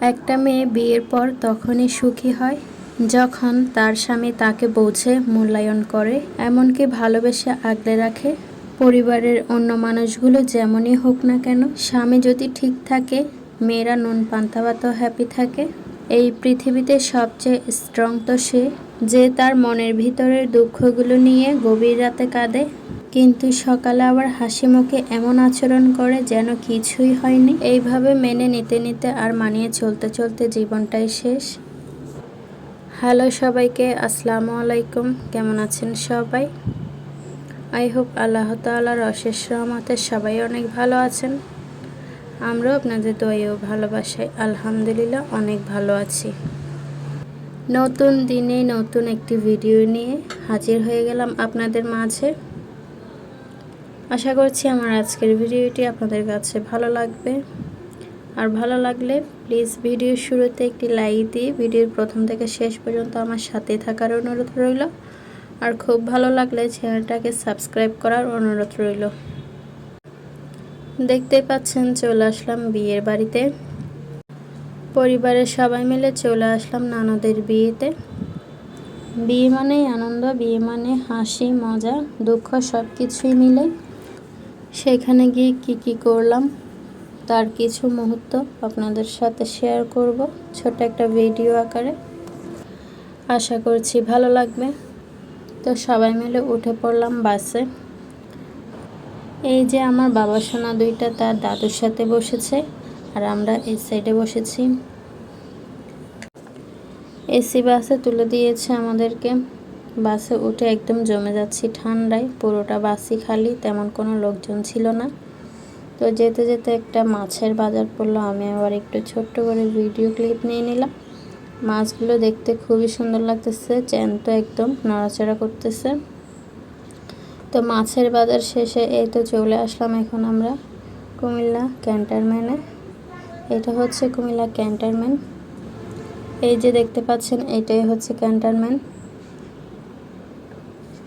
একটা মেয়ে বিয়ের পর তখনই সুখী হয়, যখন তার স্বামী তাকে বোঝে, মূল্যায়ন করে, এমনকি ভালোবেসে আগলে রাখে। পরিবারের অন্য মানুষগুলো যেমনই হোক না কেন, স্বামী যদি ঠিক থাকে, মেয়েরা নুন পান্তা ভাতেও হ্যাপি থাকে। এই পৃথিবীতে সবচেয়ে স্ট্রং তো সে, যে তার মনের ভিতরের দুঃখগুলো নিয়ে গভীর রাতে কাঁদে। কিন্তু সকালে আবার হাসি মুখে এমন আচরণ করে যেন কিছুই হয়নি। এইভাবে মেনে নিতে নিতে আর মানিয়ে চলতে চলতে জীবনটাই শেষ। হ্যালো সবাইকে, আসসালামু আলাইকুম। কেমন আছেন সবাই? আই হোপ আল্লাহ তালার অশেষ রহমতে সবাই অনেক ভালো আছেন। আমরাও আপনাদের দয়েও ভালোবাসাই আলহামদুলিল্লাহ অনেক ভালো আছি। নতুন দিনে নতুন একটি ভিডিও নিয়ে হাজির হয়ে গেলাম আপনাদের মাঝে। আশা করছি আমার আজকের ভিডিওটি আপনাদের কাছে ভালো লাগবে। আর ভালো লাগলে প্লিজ ভিডিও শুরুতে একটি লাইক দিয়ে ভিডিওর প্রথম থেকে শেষ পর্যন্ত আমার সাথে থাকার অনুরোধ রইল। আর খুব ভালো লাগলে চ্যানেলটাকে সাবস্ক্রাইব করার অনুরোধ রইল। দেখতে পাচ্ছেন, চলে আসলাম বিয়ের বাড়িতে। পরিবারের সবাই মিলে চলে আসলাম নানদের বিয়েতে। বিয়ে মানেই আনন্দ, বিয়ে মানে হাসি, মজা, দুঃখ সব কিছুই মিলে। সেখানে গিয়ে কি কি করলাম, তার কিছু মুহূর্ত আপনাদের সাথে শেয়ার করব ছোট একটা ভিডিও আকারে। আশা করছি ভালো লাগবে। তো সবাই মিলে উঠে পড়লাম বাসে এই যে আমার বাবা সোনা দুইটা তার দাদুর সাথে বসেছে, আর আমরা এই সাইডে বসেছি। এসি বাসে তুলে দিয়েছে আমাদেরকে। বাসে উঠে একদম জমে যাচ্ছি ঠান্ডায়, পুরোটা বাসই খালি, তেমন কোনো লোকজন ছিল না। তো যেতে যেতে একটা মাছের বাজার পড়ল, আমি আবার একটু ছোট্ট করে ভিডিও ক্লিপ নিয়ে নিলাম। মাছগুলো দেখতে খুবই সুন্দর লাগতেছে চ্যান তো একদম, নড়াচড়া করতেছে। তো মাছের বাজার শেষে এই তো চলে আসলাম এখন আমরা কুমিল্লা ক্যান্টারম্যানে এটা হচ্ছে কুমিল্লা ক্যান্টারম্যান এই যে দেখতে পাচ্ছেন, এটাই হচ্ছে ক্যান্টারম্যান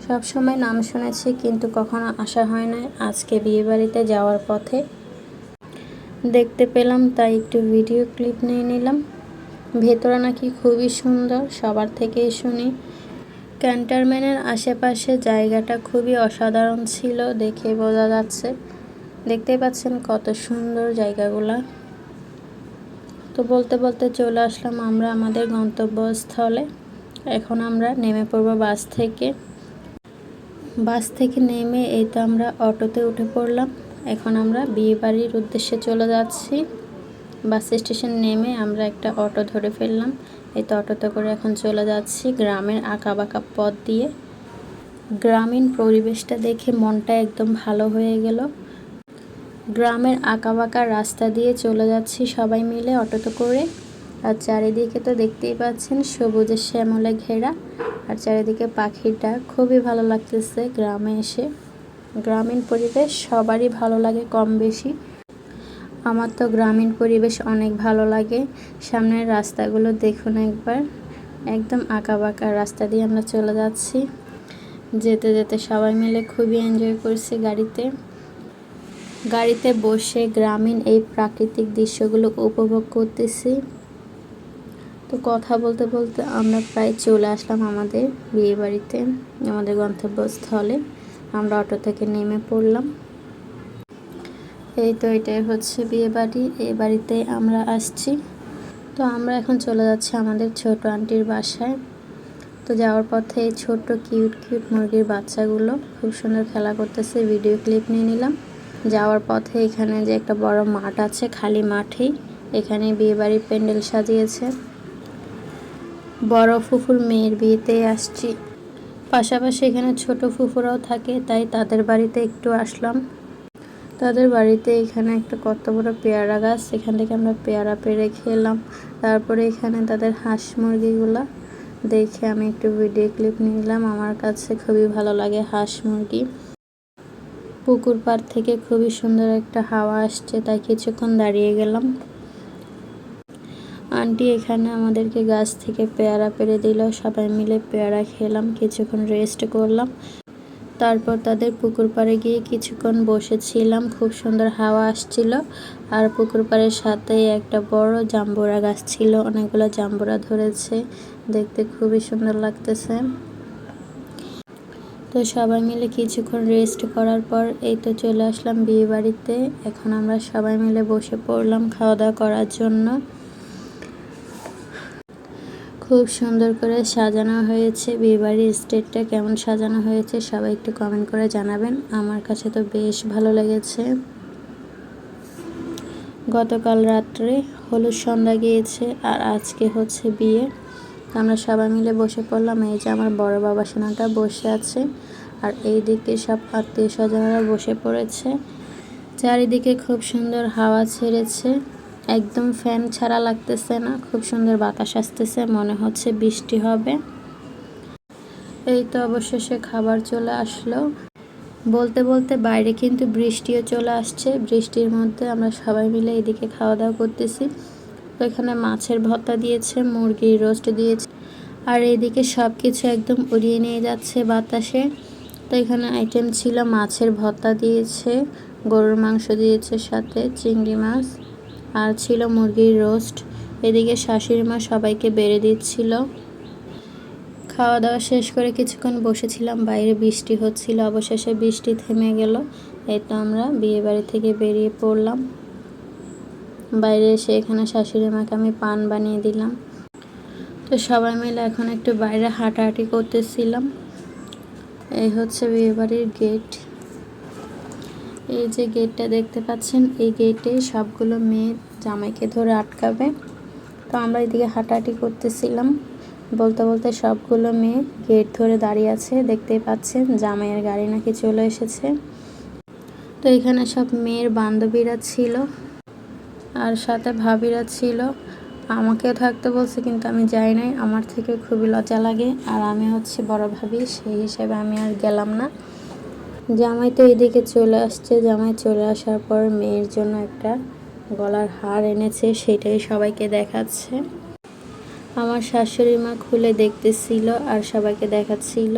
সব সময় নাম শুনেছি, কিন্তু কখনো আসা হয় না আজকে বিয়েবাড়িতে যাওয়ার পথে দেখতে পেলাম, তাই একটু ভিডিও ক্লিপ নিয়ে নিলাম। ভেতরে নাকি খুবই সুন্দর, সবার থেকেই শুনি। ক্যান্টারম্যানের আশেপাশে জায়গাটা খুবই অসাধারণ ছিল দেখে বোঝা যাচ্ছে। দেখতে পাচ্ছেন কত সুন্দর জায়গাগুলা। তো বলতে বলতে চলে আসলাম আমরা আমাদের গন্তব্যস্থলে। এখন আমরা নেমে পড়ব বাস থেকে। বাস থেকে নেমে এই তো আমরা অটোতে উঠে পড়লাম। এখন আমরা বিয়ে বাড়ির উদ্দেশ্যে চলে যাচ্ছি। বাস স্টেশন নেমে আমরা একটা অটো ধরে ফেললাম। এই তো অটোতে করে এখন চলে যাচ্ছি গ্রামের আঁকা বাঁকা পথ দিয়ে। গ্রামীণ পরিবেশটা দেখে মনটা একদম ভালো হয়ে গেল। গ্রামের আঁকা বাঁকা রাস্তা দিয়ে চলে যাচ্ছি সবাই মিলে অটোতে করে। আর চারিদিকে তো দেখতেই পাচ্ছেন সবুজের শ্যামলে ঘেরা। আর চারিদিকে পাখিটা খুবই ভালো লাগতেছে গ্রামে এসে। গ্রামীণ পরিবেশ সবারই ভালো লাগে কম বেশি। আমার তো গ্রামীণ পরিবেশ অনেক ভালো লাগে। সামনের রাস্তাগুলো দেখুন একবার। একদম আঁকা বাঁকা রাস্তা দিয়ে আমরা চলে যাচ্ছি। যেতে যেতে সবাই মিলে খুবই এনজয় করছি গাড়িতে। গাড়িতে বসে গ্রামীণ এই প্রাকৃতিক দৃশ্যগুলো উপভোগ করতেছি। তো কথা বলতে বলতে আমরা প্রায় চলে আসলাম আমাদের বিয়ে বাড়িতে, আমাদের গন্তব্যস্থলে। আমরা অটো থেকে নেমে পড়লাম। এই তো এটাই হচ্ছে বিয়ে বাড়ি। এই বাড়িতে আমরা আসছি। তো আমরা এখন চলে যাচ্ছি আমাদের ছোট আন্টির বাসায়। তো যাওয়ার পথে এই ছোট্ট কিউট কিউট মুরগির বাচ্চাগুলো খুব সুন্দর খেলা করতেছে। ভিডিও ক্লিপ নিয়ে নিলাম। যাওয়ার পথে এখানে যে একটা বড় মাঠ আছে, খালি মাঠেই এখানে বিয়ে বাড়ির প্যান্ডেল সাজিয়েছে। বড় ফুফুর মেয়ের বিয়েতে আসছি। পাশাপাশি এখানে ছোট ফুফুরাও থাকে, তাই তাদের বাড়িতে একটু আসলাম। তাদের বাড়িতে এখানে একটা কত বড় পেয়ারা গাছ, এখান থেকে আমরা পেয়ারা পেরে খেলাম। তারপরে এখানে তাদের হাঁস মুরগিগুলা দেখে আমি একটু ভিডিও ক্লিপ নিলাম। আমার কাছে খুবই ভালো লাগে হাঁস মুরগি। পুকুর পাড় থেকে খুবই সুন্দর একটা হাওয়া আসছে, তাই কিছুক্ষণ দাঁড়িয়ে গেলাম। আন্টি এখানে আমাদেরকে গাছ থেকে পেয়ারা পেরে দিল। সবাই মিলে পেয়ারা খেলাম, কিছুক্ষণ রেস্ট করলাম। তারপর তাদের পুকুর পাড়ে গিয়ে কিছুক্ষণ বসেছিলাম। খুব সুন্দর হাওয়া আসছিল আর পুকুর পাড়ের সাথে একটা বড় জাম্বুরা গাছ ছিল, অনেকগুলো জাম্বুরা ধরেছে। দেখতে খুবই সুন্দর লাগতেছে। তো সবাই মিলে কিছুক্ষণ রেস্ট করার পর এই তো চলে আসলাম বিয়ে বাড়িতে এখন আমরা সবাই মিলে বসে পড়লাম খাওয়া দাওয়া করার জন্য। খুব সুন্দর করে সাজানো হয়েছে। বিয়েবাড়ির স্টেজটা কেমন সাজানো হয়েছে সবাই একটু কমেন্ট করে জানাবেন। আমার কাছে তো বেশ ভালো লেগেছে। গতকাল রাত্রে হলুদ সন্ধ্যা গিয়েছে আর আজকে হচ্ছে বিয়ে। আমরা সবাই মিলে বসে পড়লাম। এই যে আমার বড় বাবা সোনাটা বসে আছে আর এই দিকে সব আত্মীয় স্বজনরা বসে পড়েছে। চারিদিকে খুব সুন্দর হাওয়া ছেড়েছে। একদম ফ্যান ছাড়া লাগতেছে না, খুব সুন্দর বাতাস আসতেছে, মনে হচ্ছে বৃষ্টি হবে। এই তো অবশেষে খাবার চলে আসলো। বলতে বলতে বাইরে কিন্তু বৃষ্টিও চলে আসছে, বৃষ্টির মধ্যে আমরা সবাই মিলে এদিকে খাওয়া দাওয়া করতেছি। তো এখানে মাছের ভর্তা দিয়েছে, মুরগির রোস্ট দিয়েছে, আর এদিকে সব কিছু একদম উড়িয়ে নিয়ে যাচ্ছে বাতাসে। তো এখানে আইটেম ছিল, মাছের ভর্তা দিয়েছে, গরুর মাংস দিয়েছে সাথে, চিংড়ি মাছ। আর ছিল মুরগির রোস্ট। এদিকে শাশুড়ি মা সবাইকে বেড়ে দিচ্ছিল। খাওয়া দাওয়া শেষ করে কিছুক্ষণ বসেছিলাম, বাইরে বৃষ্টি হচ্ছিল, অবশেষে বৃষ্টি থেমে গেল। এই তো আমরা বিয়ে বাড়ি থেকে বেরিয়ে পড়লাম। বাইরে এসে এখানে শাশুড়ি মাকে আমি পান বানিয়ে দিলাম। তো সবাই মিলে এখন একটু বাইরে হাঁটাহাঁটি করতেছিলাম। এই হচ্ছে বিয়েবাড়ির গেট এই যে গেটটা দেখতে পাচ্ছেন, এই গেটে সবগুলো মেয়ে জামাইকে ধরে আটকাবে। তো আমরা এদিকে হাঁটাহাঁটি করতেছিলাম। বলতে বলতে সবগুলো মেয়ে গেট ধরে দাঁড়িয়ে আছে, দেখতেই পাচ্ছেন জামাইয়ের গাড়ি নাকি চলে এসেছে। তো এখানে সব মেয়ের বান্ধবীরা ছিল আর সাথে ভাবিরা ছিল। আমাকেও থাকতে বলছে, কিন্তু আমি যাই নাই। আমার থেকে খুবই লজ্জা লাগে। আর আমি হচ্ছে বড় ভাবি, সেই হিসেবে আমি আর গেলাম না। জামাই তো এদিকে চলে আসছে। জামাই চলে আসার পর মেয়ের জন্য একটা গলার হার এনেছে, সেটাই সবাইকে দেখাচ্ছে। আমার শাশুড়ি মা খুলে দেখতেছিল আর সবাইকে দেখাচ্ছিল।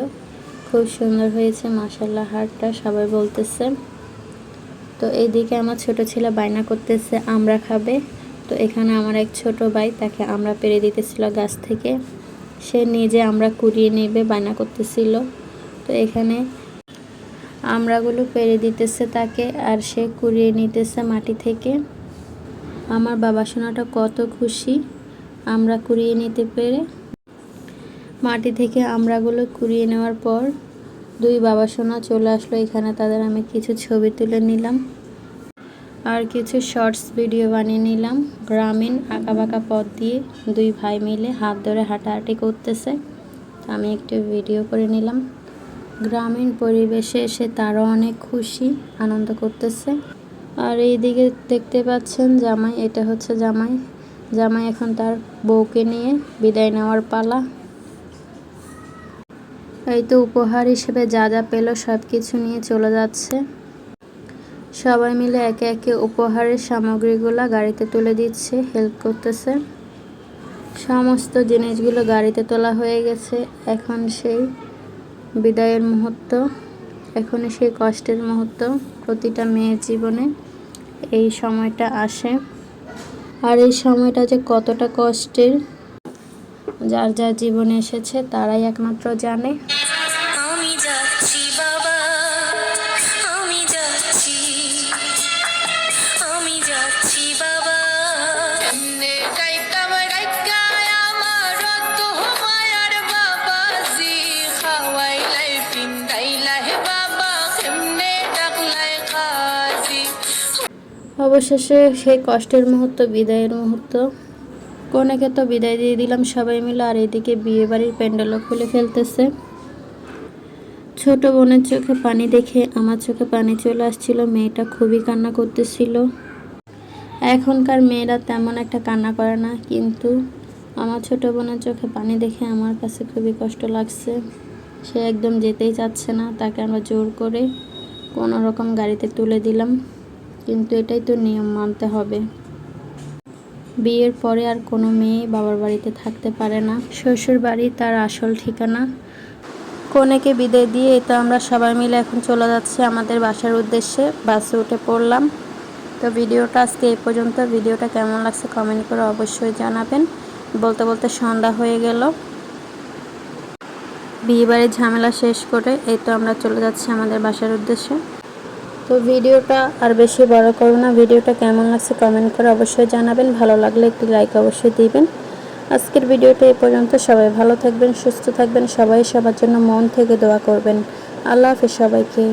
খুব সুন্দর হয়েছে মাসাল্লাহ হারটা, সবাই বলতেছে। তো এইদিকে আমার ছোট ছেলে বায়না করতেছে, আমরা খাবে। তো এখানে আমার এক ছোট ভাই, তাকে আমরা পেরে দিতেছিল গাছ থেকে। সে নিজে আমরা কুড়িয়ে নেবে, বায়না করতেছিল। তো এখানে আমরাগুলো পেরে দিতেছে তাকে আর সে কুড়িয়ে নিতেছে মাটি থেকে। আমার বাবা সোনাটা কত খুশি, আমরা কুড়িয়ে নিতে পেরে। মাটি থেকে আমরাগুলো কুড়িয়ে নেওয়ার পর দুই বাবা সোনা চলে আসলো এখানে, তাদের আমি কিছু ছবি তুলে নিলাম। আর কিছু শর্টস ভিডিও বানিয়ে নিলাম। গ্রামীণ আঁকাবাঁকা পথ দিয়ে দুই ভাই মিলে হাত ধরে হাঁটাহাঁটি করতেছে। আমি একটু ভিডিও করে নিলাম। গ্রামীণ পরিবেশে এসে তারও অনেক খুশি, আনন্দ করতেছে। আর এইদিকে দেখতে পাচ্ছেন জামাই, এটা হচ্ছে জামাই। জামাই এখন তার বউকে নিয়ে বিদায় নেওয়ার পালা। এই তো উপহার হিসেবে যা যা পেল সব কিছু নিয়ে চলে যাচ্ছে। সবাই মিলে একে একে উপহারের সামগ্রীগুলো গাড়িতে তুলে দিচ্ছে হেল্প করতেছে। সমস্ত জিনিসগুলো গাড়িতে তোলা হয়ে গেছে। এখন সেই বিদায়ের মুহূর্ত। এখনই সেই কষ্টের মুহূর্ত প্রতিটা মেয়ের জীবনে। এই সময়টা আসে। আর এই সময়টা যে কতটা কষ্টের, যার যার জীবনে এসেছে, তারাই একমাত্র জানে। অবশেষে সেই কষ্টের মুহূর্ত, বিদায়ের মুহূর্ত। কনেকে তো বিদায় দিয়ে দিলাম, সবাই মিলে। আর এদিকে বিয়ে বাড়ির প্যান্ডেলও খুলে ফেলতেছে। ছোট বোনের চোখে পানি দেখে আমার চোখে পানি চলে আসছিল। মেয়েটা খুবই কান্না করতেছিল। এখনকার মেয়েরা তেমন একটা কান্না করে না, কিন্তু আমার ছোট বোনের চোখে পানি দেখে আমার কাছে খুবই কষ্ট লাগছে। সে একদম যেতেই চাচ্ছে না, তাকে আমরা জোর করে কোনো রকম গাড়িতে তুলে দিলাম। কিন্তু এটাই তো নিয়ম মানতে হবে। বিয়ের পরে আর কোনো মেয়ে বাবার বাড়িতে থাকতে পারে না। শ্বশুর বাড়ি তার আসল ঠিকানা। কনেকে বিদায় দিয়ে তো আমরা সবাই মিলে এখন চলে যাচ্ছি আমাদের বাসার উদ্দেশ্যে। বাসে উঠে পড়লাম। তো ভিডিওটা আজকে এই পর্যন্ত। ভিডিওটা কেমন লাগছে কমেন্ট করে অবশ্যই জানাবেন। বলতে বলতে সন্ধ্যা হয়ে গেল। বিয়েবাড়ির ঝামেলা শেষ করে এই তো আমরা চলে যাচ্ছি আমাদের বাসার উদ্দেশ্যে। তো ভিডিওটা আর বেশি বড় করো না। ভিডিওটা কেমন লাগছে কমেন্ট করে অবশ্যই জানাবেন। ভালো লাগলে একটি লাইক অবশ্যই দিবেন। আজকের ভিডিওটা এই পর্যন্ত। সবাই ভালো থাকবেন, সুস্থ থাকবেন। সবাই সবার জন্য মন থেকে দোয়া করবেন। আল্লাহ হাফেজ সবাইকে।